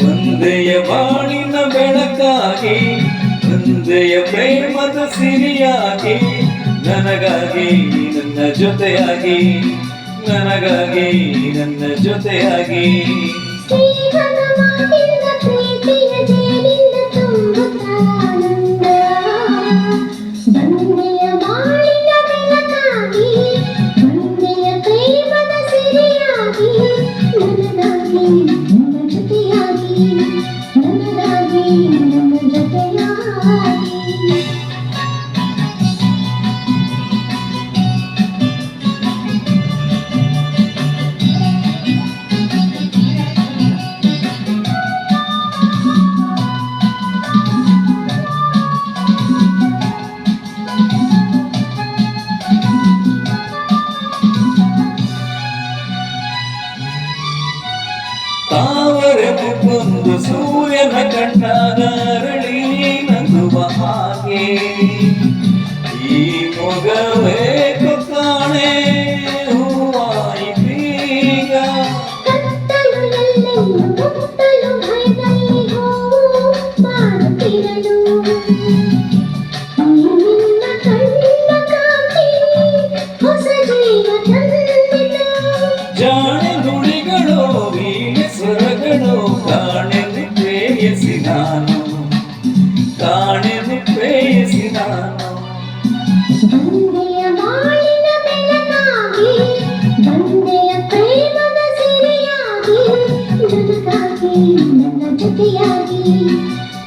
ಒಂದೆಯ ಬಾಳಿನ ಬೆಳಕಾಗಿ ಒಂದೆಯ ಪ್ರೇಮದ ಸಿರಿಯಾಗಿ ನನಗಾಗಿ ನನ್ನ ಜೊತೆಯಾಗಿ ನನಗಾಗಿ ನನ್ನ ಜೊತೆಯಾಗಿ. ముందు సూర్యన కంటారా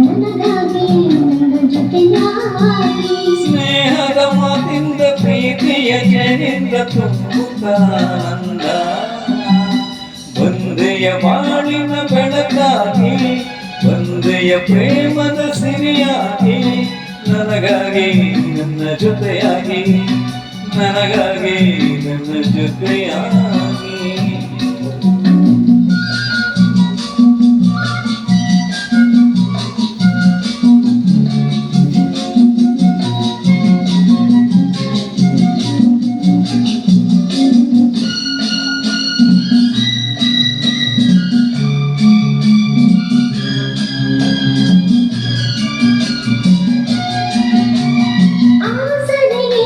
ನನಗಾಗಿ ನನ್ನ ಜೊತೆಯಾಗಿ ಸ್ನೇಹದ ಮಾತಿಂದ ಪ್ರೀತಿಯ ಜನಿಂದ ತುಂಬುತ್ತಾನಂದ ಒಂದೆಯ ಬಾಳಿನ ಬೆಳಕಾಗಿ ಒಂದೆಯ ಪ್ರೇಮದ ಸಿರಿಯಾಗಿ ನನಗಾಗಿ ನನ್ನ ಜೊತೆಯಾಗಿ ನನಗಾಗಿ ನನ್ನ ಜೊತೆಯಾಗಿ.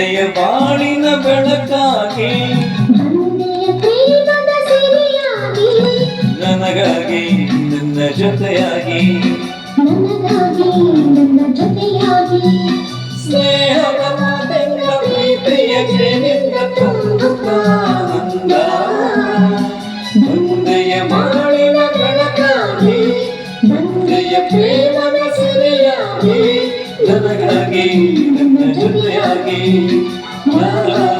ಒಂದೆಯ ಬಾಳಿನ ಬೆಳಕಾಗಿ ನನಗಾಗಿ ನನ್ನ ಜೊತೆಯಾಗಿ ಸ್ನೇಹದ ಮಾತಿಂದ ಪ್ರೀತಿಯ ಬೆಳಕಾಗಿ ಸಿರಿಯಾಗಿ ನನಗಾಗಿ ನನ್ನ ಜೊತೆಯಾಗಿ ಲಾ ಲಾ